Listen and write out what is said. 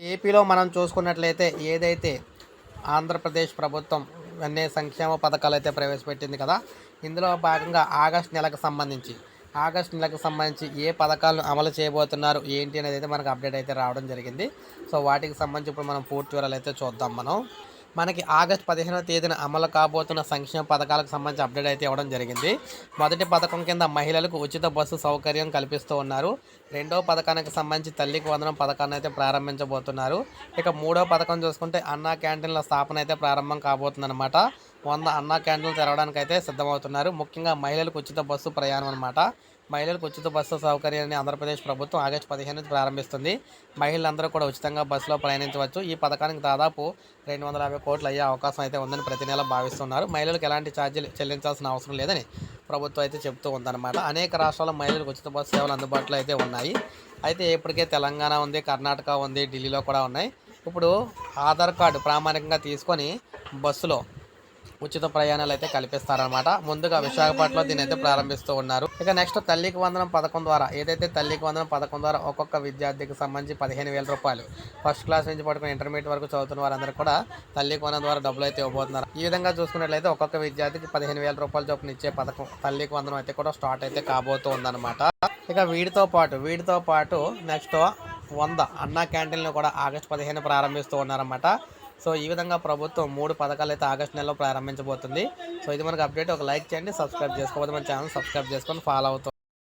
ఏపీలో మనం చూసుకున్నట్లయితే ఏదైతే ఆంధ్రప్రదేశ్ ప్రభుత్వం అన్ని సంక్షేమ పథకాలు అయితే ప్రవేశపెట్టింది కదా ఇందులో భాగంగా ఆగస్ట్ నెలకు సంబంధించి ఆగస్ట్ నెలకు సంబంధించి ఏ పథకాలను అమలు చేయబోతున్నారు ఏంటి అనేది అయితే మనకు అప్డేట్ అయితే రావడం జరిగింది. సో వాటికి సంబంధించి ఇప్పుడు మనం పూర్తి వివరాలు అయితే చూద్దాం మనం. మనకి ఆగస్ట్ పదిహేనవ తేదీన అమలు కాబోతున్న సంక్షేమ పథకాలకు సంబంధించి అప్డేట్ అయితే ఇవ్వడం జరిగింది. మొదటి పథకం కింద మహిళలకు ఉచిత బస్సు సౌకర్యం కల్పిస్తూ ఉన్నారు. రెండో పథకానికి సంబంధించి తల్లికి వందనం పథకాన్ని అయితే ప్రారంభించబోతున్నారు. ఇక మూడో పథకం చూసుకుంటే అన్నా క్యాంటీన్ల స్థాపన అయితే ప్రారంభం కాబోతుందన్నమాట. వంద అన్న క్యాంటీన్లు తెరవడానికి అయితే సిద్ధమవుతున్నారు. ముఖ్యంగా మహిళలకు ఉచిత బస్సు ప్రయాణం అనమాట మహిళలకు ఉచిత బస్సు సౌకర్యాన్ని ఆంధ్రప్రదేశ్ ప్రభుత్వం ఆగస్టు పదిహేను నుంచి ప్రారంభిస్తుంది. మహిళలందరూ కూడా ఉచితంగా బస్సులో ప్రయాణించవచ్చు. ఈ పథకానికి దాదాపు రెండు వందల యాభై కోట్లు అయ్యే అవకాశం అయితే ఉందని ప్రతి నెల భావిస్తున్నారు. మహిళలకు ఎలాంటి ఛార్జీలు చెల్లించాల్సిన అవసరం లేదని ప్రభుత్వం అయితే చెప్తూ ఉందన్నమాట. అనేక రాష్ట్రాల మహిళలకు ఉచిత బస్సు సేవలు అందుబాటులో అయితే ఉన్నాయి. అయితే ఇప్పటికే తెలంగాణ ఉంది కర్ణాటక ఉంది ఢిల్లీలో కూడా ఉన్నాయి. ఇప్పుడు ఆధార్ కార్డు ప్రామాణికంగా తీసుకొని బస్సులో ఉచిత ప్రయాణాలు అయితే కల్పిస్తారనమాట ముందుగా విశాఖపట్నంలో దీని అయితే ప్రారంభిస్తూ ఉన్నారు. ఇక నెక్స్ట్ తల్లికి వందనం పథకం ద్వారా ఏదైతే తల్లికి వందనం పథకం ద్వారా ఒక్కొక్క విద్యార్థికి సంబంధించి పదిహేను వేల రూపాయలు ఫస్ట్ క్లాస్ నుంచి పట్టుకుని ఇంటర్మీడియట్ వరకు చదువుతున్న వారందరూ కూడా తల్లికి వందనం ద్వారా డబ్బులు అయితే ఇవ్వబోతున్నారు. ఈ విధంగా చూసుకున్నట్లయితే ఒక్కొక్క విద్యార్థికి పదిహేను వేల రూపాయల చొప్పున ఇచ్చే పథకం తల్లికి వందనం అయితే కూడా స్టార్ట్ అయితే కాబోతూ ఉందన్నమాట ఇక వీటితో పాటు వీటితో పాటు నెక్స్ట్ వంద అన్నా క్యాంటీన్లు కూడా ఆగస్టు పదిహేను ప్రారంభిస్తూ ఉన్నారన్నమాట. సో ఈ విధంగా ప్రభుత్వం మూడు పథకాలు అయితే ఆగస్టు నెలలో ప్రారంభించబోతుంది. సో ఇది మనకు అప్డేట్. ఒక లైక్ చేయండి సబ్స్క్రైబ్ చేసుకోకపోతే మన ఛానల్ సబ్స్క్రైబ్ చేసుకొని ఫాలో అవుతుంది